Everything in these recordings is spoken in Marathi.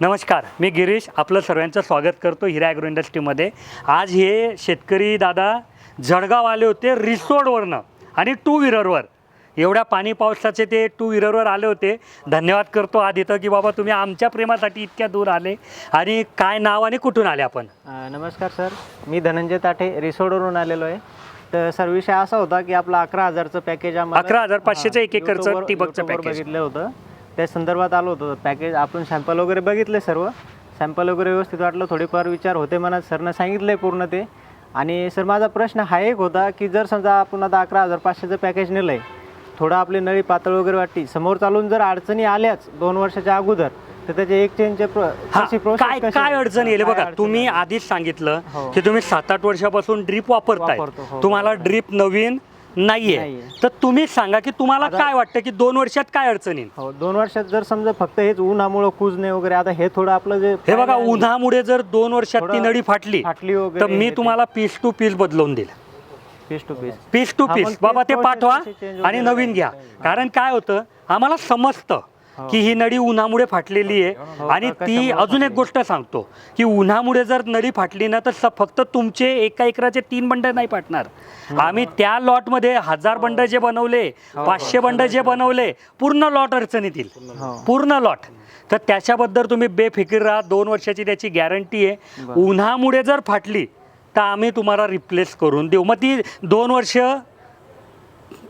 नमस्कार मी गिरीश आपलं सर्वांचं स्वागत करतो हिरा ॲग्रो इंडस्ट्रीमध्ये आज हे शेतकरी दादा जळगाव आले होते रिसोडवरनं आणि टू व्हीलरवर एवढ्या पाणी पावसाचे ते टू व्हीलरवर आले होते. धन्यवाद करतो आधी तर की बाबा तुम्ही आमच्या प्रेमासाठी इतक्या दूर आले. आणि काय नाव आणि कुठून आले आपण? अ, नमस्कार सर. मी धनंजय ताठे रिसोडवरून आलेलो आहे. तर सर विषय असा होता की आपलं अकरा हजारचं पॅकेज आम्हाला 11,500 चं एक एकरचं ठिबकचं पॅकेज. बघितलं होतं. त्या संदर्भात आलो होतो. पॅकेज आपण सॅम्पल वगैरे बघितले सर्व. सॅम्पल वगैरे व्यवस्थित वाटलं थोडेफार विचार होते मनात. सरनं सांगितलं पूर्ण ते. आणि सर माझा प्रश्न हा एक होता की जर समजा आपण आता अकरा हजार पाचशेचं पॅकेज नेलं आहे थोडं आपली नळी पातळ वगैरे वाटली समोर चालून जर अडचणी आल्याच दोन वर्षाच्या अगोदर तर त्याचे एक्सचेंजचे काय काय अडचण येईल बघा तुम्ही आधीच सांगितलं हो. की तुम्ही सात आठ वर्षापासून ड्रीप वापरताय. वापरतो, हो. तुम्हाला ड्रीप नवीन नाहीये. नाहीये. तर तुम्ही सांगा की तुम्हाला आता- काय वाटतं की दोन वर्षात काय अडचण येईल? हो दोन वर्षात जर समजा फक्त हेच उन्हामुळं कुजणे वगैरे आता हे थोडं आपलं जे हे बघा उन्हामुळे जर दोन वर्षात ती थोडं नळी फाटली फाटली वगैरे तर मी हे ते. तुम्हाला पीस टू पीस बदलवून देईल. Piece two piece piece two हा, पीस बाबा ते ते process पाठवा कशी change आणि वगैरे नवीन घ्या. कारण काय होतं आम्हाला समजतं. की ही नळी उन्हामुळे फाटलेली आहे. आणि हो, का- ती अजून एक गोष्ट सांगतो की उन्हामुळे जर नळी फाटली ना तर फक्त तुमचे एका एकराचे तीन बंड नाही फाटणार. आम्ही त्या लॉटमध्ये हजार बंड जे बनवले हो, पाचशे बंड जे बनवले पूर्ण लॉट अडचणीत येईल. हो. पूर्ण लॉट. तर त्याच्याबद्दल तुम्ही बेफिकीर राहा दोन वर्षाची त्याची गॅरंटी आहे. उन्हामुळे जर फाटली तर आम्ही तुम्हाला रिप्लेस करून देऊ. मग ती दोन वर्ष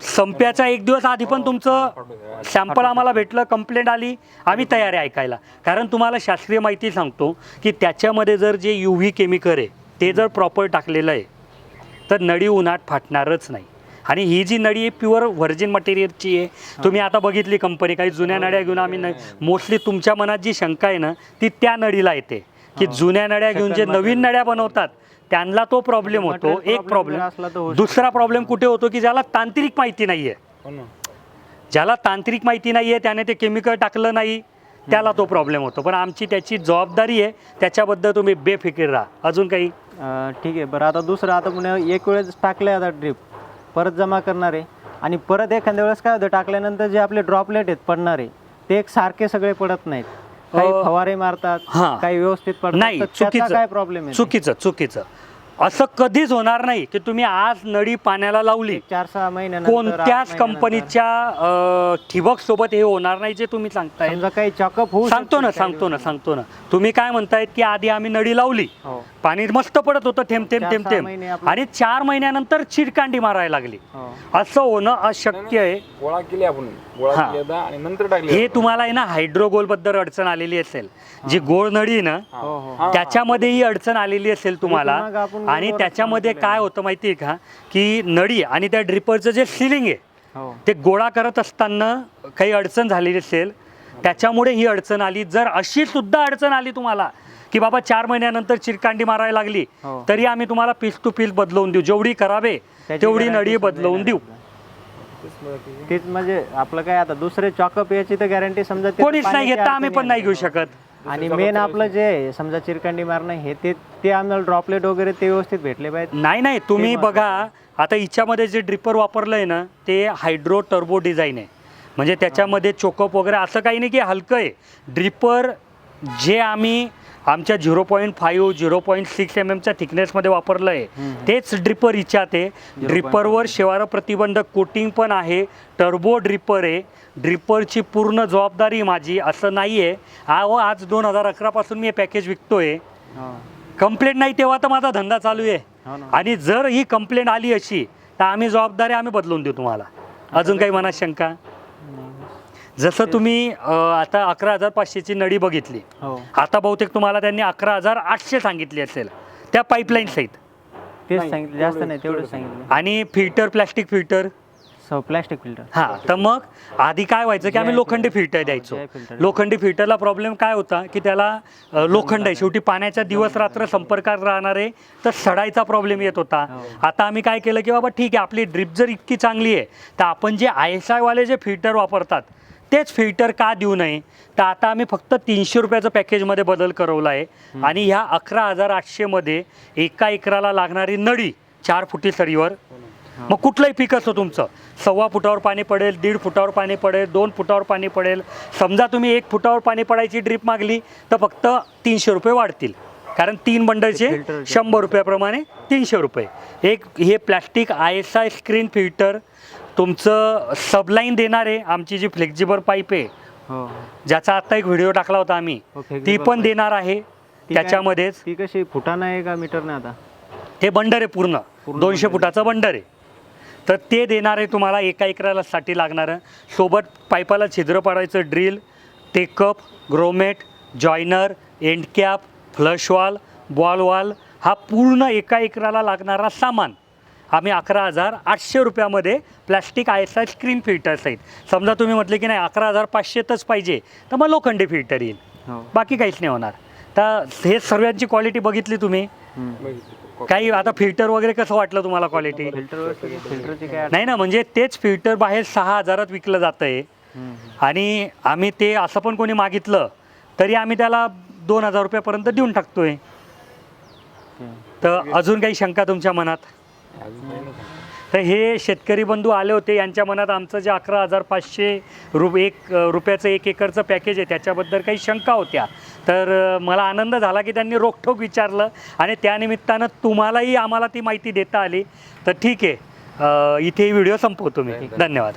संप्याचा एक दिवस आधी पण तुमचं सॅम्पल आम्हाला भेटलं कंप्लेंट आली आम्ही तयार आहे ऐकायला. कारण तुम्हाला शास्त्रीय माहिती सांगतो की त्याच्यामध्ये जर जे यू व्ही केमिकल आहे ते जर प्रॉपर टाकलेलं आहे तर नळी उन्हात फाटणारच नाही. आणि ही जी नळी आहे प्युअर व्हर्जिन मटेरियलची आहे. तुम्ही आता बघितली कंपनी काही जुन्या नळ्या घेऊन आम्ही मोस्टली तुमच्या मनात जी शंका आहे ना ती त्या नळीला येते. की जुन्या नळ्या घेऊन जे नवीन नळ्या बनवतात त्यांना तो प्रॉब्लेम होतो. एक प्रॉब्लेम दुसरा प्रॉब्लेम कुठे होतो की ज्याला तांत्रिक माहिती नाही आहे ज्याला तांत्रिक माहिती नाही आहे त्याने ते केमिकल टाकलं नाही त्याला तो प्रॉब्लेम होतो. पण आमची त्याची जबाबदारी आहे. त्याच्याबद्दल तुम्ही बेफिकीर राहा. अजून काही? ठीक आहे. बरं आता दुसरं आता पुन्हा एक वेळेस टाकले आता ड्रीप परत जमा करणार आहे. आणि परत एखाद्या वेळेस काय होतं टाकल्यानंतर जे आपले ड्रॉपलेट आहेत पडणारे ते एक सारखे सगळे पडत नाहीत. काही फवारे मारतात हां. काही व्यवस्थित पडतात नाही त्याचा काय चुकीचं प्रॉब्लेम आहे चुकीचं चुकीचं. असं कधीच होणार नाही की तुम्ही आज नळी पाण्याला लावली. चार सहा आठ कोणत्याच. कंपनीच्या ठिबक सोबत हे होणार नाही जे तुम्ही सांगताय. काही चॉकअप होऊ सांगतो ना सांगतो ना सांगतो ना. तुम्ही काय म्हणतायत की आधी आम्ही नळी लावली. हो. पाणी मस्त पडत होतं थेंब थेंब थेंब थेंब. आणि चार महिन्यानंतर चिरकांडी मारायला लागली. हो. असं होणं अशक्य आहे. गोळा केली आपण. गोळा हा. केली आता आणि नंतर टाकली हे तुम्हाला आहे ना हायड्रोगोलबद्दल अडचण आलेली असेल. जी गोळ नळी आहे ना हो. हो त्याच्यामध्ये ही. अडचण आलेली असेल तुम्हाला. मग आपण आणि गोलवरच त्याच्यामध्ये काय होतं माहिती आहे का की नळी आणि त्या ड्रिपरचं जे सिलिंग आहे हो. ते गोळा करत असताना काही अडचण झालेली असेल त्याच्यामुळे ही अडचण आली. जर अशी सुद्धा अडचण आली तुम्हाला की बाबा चार महिन्यानंतर चिरकांडी मारायला लागली हो. तरी आम्ही तुम्हाला पीस टू पीस बदलवून देऊ. जेवढी करावे त्याची तेवढी guarantee नळी बदलवून देऊ. तेच म्हणजे आपलं काय आता दुसरे चॉकअप याची तर गॅरंटी समजा ते कोणीच नाही पाण्याची घेता आम्ही अडचणी पण नाही. घेऊ शकत. आणि मेन आपलं जे आहे, समजा चिरकांडी मारणं हे ते ते आम्हाला ड्रॉपलेट वगैरे ते व्यवस्थित भेटले पाहिजे नाही नाही तुम्ही बघा आता हिच्यामध्ये जे ड्रिपर वापरलं आहे ना ते हायड्रो टर्बो डिझाईन आहे. म्हणजे त्याच्यामध्ये चोकअप वगैरे असं काही नाही की हलकं आहे. ड्रिपर जे आम्ही आमच्या zero point five zero point six M एमच्या थिकनेसमध्ये वापरलं आहे तेच ड्रिपर हिच्यात आहे ड्रिपरवर शेवार प्रतिबंधक कोटिंग पण आहे. टर्बो ड्रिपर आहे. ड्रिपरची पूर्ण जबाबदारी माझी असं नाही आहे आज दोन हजार अकरापासून मी हे पॅकेज विकतोय. हो. कंप्लेंट नाही तेव्हा तर माझा धंदा चालू आहे. हो आणि जर ही कंप्लेंट आली अशी तर आम्ही जबाबदारी आम्ही बदलून देऊ तुम्हाला. अजून काही मनात शंका? जसं तुम्ही अ, आता अकरा हजार पाचशेची नळी बघितली. हो. आता बहुतेक तुम्हाला त्यांनी अकरा हजार आठशे सांगितली असेल. त्या पाईपलाईन सहित. तेच सांगितलं जास्त नाही तेवढंच सांगितलं. आणि filter plastic filter? So plastic filter. हा तर मग आधी काय व्हायचं की आम्ही लोखंडी फिल्टर. द्यायचो. जय. लोखंडी फिल्टरला प्रॉब्लेम काय होता की त्याला अ, लोखंड आहे. शेवटी पाण्याचा दिवस रात्र संपर्कात राहणारे तर सडायचा प्रॉब्लेम येत होता. हो. आता आम्ही काय केलं की बाबा ठीक आहे आपली ड्रिप जर इतकी चांगली आहे तर आपण जे आय एस आयवाले जे फिल्टर वापरतात तेच फिल्टर का देऊ नये? तर आता आम्ही फक्त तीनशे रुपयाचं पॅकेजमध्ये बदल करवला आहे. आणि ह्या अकरा हजार आठशेमध्ये एका एकराला लागणारी नळी चार फुटी सरीवर. मग कुठलंही पीक असो तुमचं. सव्वा फुटावर पाणी पडेल दीड फुटावर पाणी पडेल दोन फुटावर पाणी पडेल. समजा तुम्ही एक फुटावर पाणी पडायची ड्रीप मागली तर फक्त तीनशे रुपये वाढतील. कारण तीन बंडलचे. शंभर रुपयाप्रमाणे तीनशे रुपये. एक हे plastic I S I screen filter तुमचं सबलाईन देणार आहे आमची जी फ्लेक्झिबल पाईप आहे. हो. ज्याचा आत्ता एक व्हिडिओ टाकला होता आम्ही. हो, ती flexible पण pipe. देणार आहे ती काय- त्याच्यामध्येच. ती कशी फुटानं आहे का मीटरनं आता? हे बंडर आहे पूर्ण. पूर्ण दोनशे बंडर. फुटाचं बंडर आहे. तर ते देणार आहे तुम्हाला एका एकराला साठी लागणारं. सोबत पाईपाला छिद्र पाडायचं drill take up grommet joiner end cap flush valve ball valve हा पूर्ण एका एकराला लागणारा सामान. आम्ही अकरा हजार आठशे रुपयामध्ये plastic I S I screen filters आहेत समजा तुम्ही म्हटले की नाही अकरा हजार पाचशेतच पाहिजे तर मग लोखंडी फिल्टर येईल. हो. बाकी काहीच नाही होणार. तर हे सर्वांची क्वालिटी बघितली तुम्ही. काही आता फिल्टर वगैरे कसं वाटलं तुम्हाला क्वालिटी नाही ना म्हणजे तेच फिल्टर बाहेर सहा हजारात विकलं जातं आहे. आणि आम्ही ते असं पण कोणी मागितलं तरी आम्ही त्याला दोन हजार रुपयापर्यंत देऊन टाकतोय. तर अजून काही शंका तुमच्या मनात. तर हे शेतकरी बंधू आले होते. यांच्या मनात आमचं जे अकरा हजार पाचशे रु एक रुपयाचं एक एकरचं पॅकेज आहे. त्याच्याबद्दल काही शंका होत्या. तर मला आनंद झाला की त्यांनी रोखठोक विचारलं आणि त्यानिमित्तानं तुम्हालाही आम्हाला ती माहिती देता आली. तर ठीक आहे. इथे व्हिडिओ संपवतो मी. धन्यवाद.